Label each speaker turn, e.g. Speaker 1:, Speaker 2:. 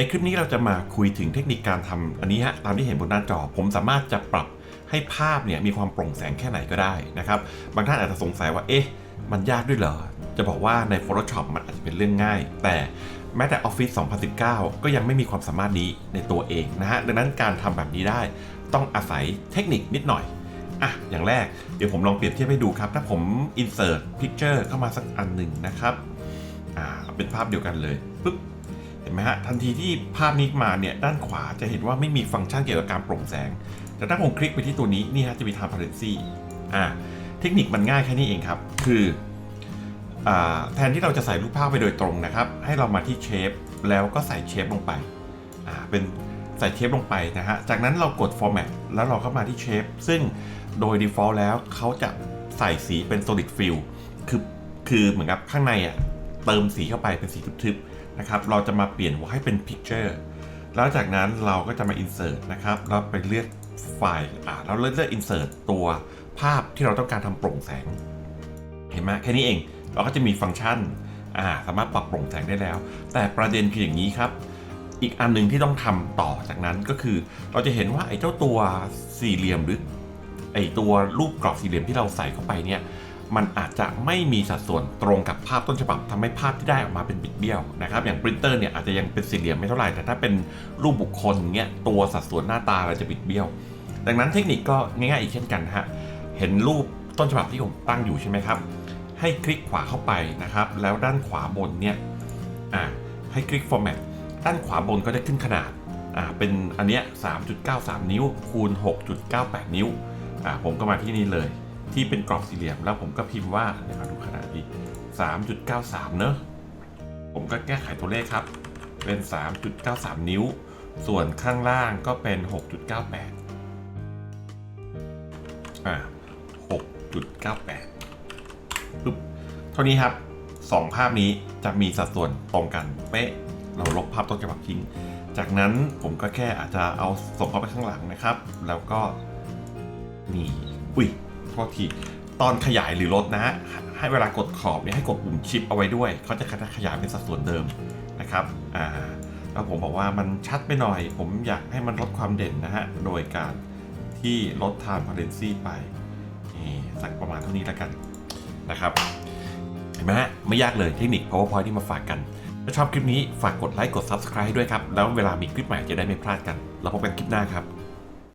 Speaker 1: ในคลิปนี้เราจะมาคุยถึงเทคนิคการทำอันนี้ฮะตามที่เห็นบนหน้าจอ ผมสามารถจะปรับให้ภาพเนี่ยมีความโปร่งแสงแค่ไหนก็ได้นะครับ บางท่านอาจจะสงสัยว่าเอ๊ะมันยากด้วยเหรอ จะบอกว่าใน Photoshop มันอาจจะเป็นเรื่องง่าย แต่แม้แต่ Office 2019 ก็ยังไม่มีความสามารถนี้ในตัวเองนะฮะ ดังนั้นการทำแบบนี้ได้ต้องอาศัยเทคนิคนิดหน่อยอะอย่างแรกเดี๋ยวผมลองเปรียบเทียบให้ดูครับ ถ้าผม insert picture เข้ามาสักอันหนึ่งนะครับอ่าเป็นภาพเดียวกันเลยปุ๊บ ห็นไหมฮะทันทีที่ภาพนี้มาเนี่ยด้านขวาจะเห็นว่าไม่มีฟังก์ชันเกี่ยวกับการโปร่งแสง แต่ถ้าผมคลิกไปที่ตัวนี้นี่ฮะจะมี transparency อ่าเทคนิคมันง่ายแค่นี้เองครับ คืออ่าแทนที่เราจะใส่รูปภาพไปโดยตรงนะครับ ให้เรามาที่เชฟแล้วก็ใส่เชฟลงไปอ่าเป็นใส่เชฟลงไปนะฮะ จากนั้นเรากด format แล้วเราก็มาที่เชฟซึ่งโดย default แล้วเขาจะใส่สีเป็น solid fill คือคือเหมือนกับข้างในอะเติมสีเข้าไปเป็นสีทึบๆ นะครับเราจะมาเปลี่ยนว่าให้เป็น picture แล้วจากนั้นเราก็จะมา insert นะครับแล้วไปเลือกไฟล์อ่าเราเลือกเลือก insert ตัวภาพที่เราต้องการทำโปร่งแสง เห็นไหมแค่นี้เอง เราก็จะมีฟังก์ชันอ่าสามารถปรับโปร่งแสงได้แล้ว แต่ประเด็นคืออย่างนี้ครับ อีกอันหนึ่งที่ต้องทำต่อจากนั้นก็คือ เราจะเห็นว่าไอ้เจ้าตัวสี่เหลี่ยมหรือไอ้ตัวรูปกรอบสี่เหลี่ยมที่เราใส่เข้าไปเนี่ย มันอาจจะไม่มีสัดส่วนตรงกับภาพต้นฉบับทำให้ภาพที่ได้ออกมาเป็นบิดเบี้ยวนะครับอย่างปรินเตอร์เนี่ยอาจจะยังเป็นสี่เหลี่ยมไม่เท่าไหร่แต่ถ้าเป็นรูปบุคคลเงี้ยตัวสัดส่วนหน้าตาเราจะบิดเบี้ยว ดังนั้นเทคนิคก็ง่ายๆอีกเช่นกันนะฮะเห็นรูปต้นฉบับที่ผมตั้งอยู่ใช่ไหมครับ ให้คลิกขวาเข้าไปนะครับ แล้วด้านขวาบนเนี่ยอ่าให้คลิก format ด้านขวาบนก็จะขึ้นขนาดอ่าเป็นอันเนี้ย3.93 นิ้วคูณ6.98 นิ้วอ่าผมก็มาที่นี่เลย ที่เป็นกรอบสี่เหลี่ยม แล้วผมก็พิมพ์ว่าเดี๋ยวขอดูขนาดดี3.93 เนอะผมก็แก้ไขตัวเลขครับ เป็น 3.93 นิ้ว ส่วนข้างล่างก็เป็น 6.98 อ่า 6.98ปึ๊บเท่านี้ครับสองภาพนี้จะมีสัดส่วนตรงกันเป๊ะ เราลบภาพต้นฉบับทิ้ง จากนั้นผมก็แค่อาจจะเอาส่งเข้าไปข้างหลังนะครับ แล้วก็นี่อุ้ย โทษทีตอนขยายหรือลดนะฮะให้เวลากดขอบเนี่ยให้กดปุ่มชิปเอาไว้ด้วยเขาจะขยายเป็นสัดส่วนเดิมนะครับอ่าแล้วผมบอกว่ามันชัดไปหน่อย ผมอยากให้มันลดความเด่นนะฮะโดยการที่ลด transparency ไปสักประมาณเท่านี้แล้วกันนะครับเห็นไหมฮะไม่ยากเลยเทคนิค powerpoint ที่มาฝากกันถ้าชอบคลิปนี้ฝากกดไลค์กด subscribe ให้ด้วยครับ แล้วเวลามีคลิปใหม่จะได้ไม่พลาดกัน แล้วพบกันคลิปหน้าครับ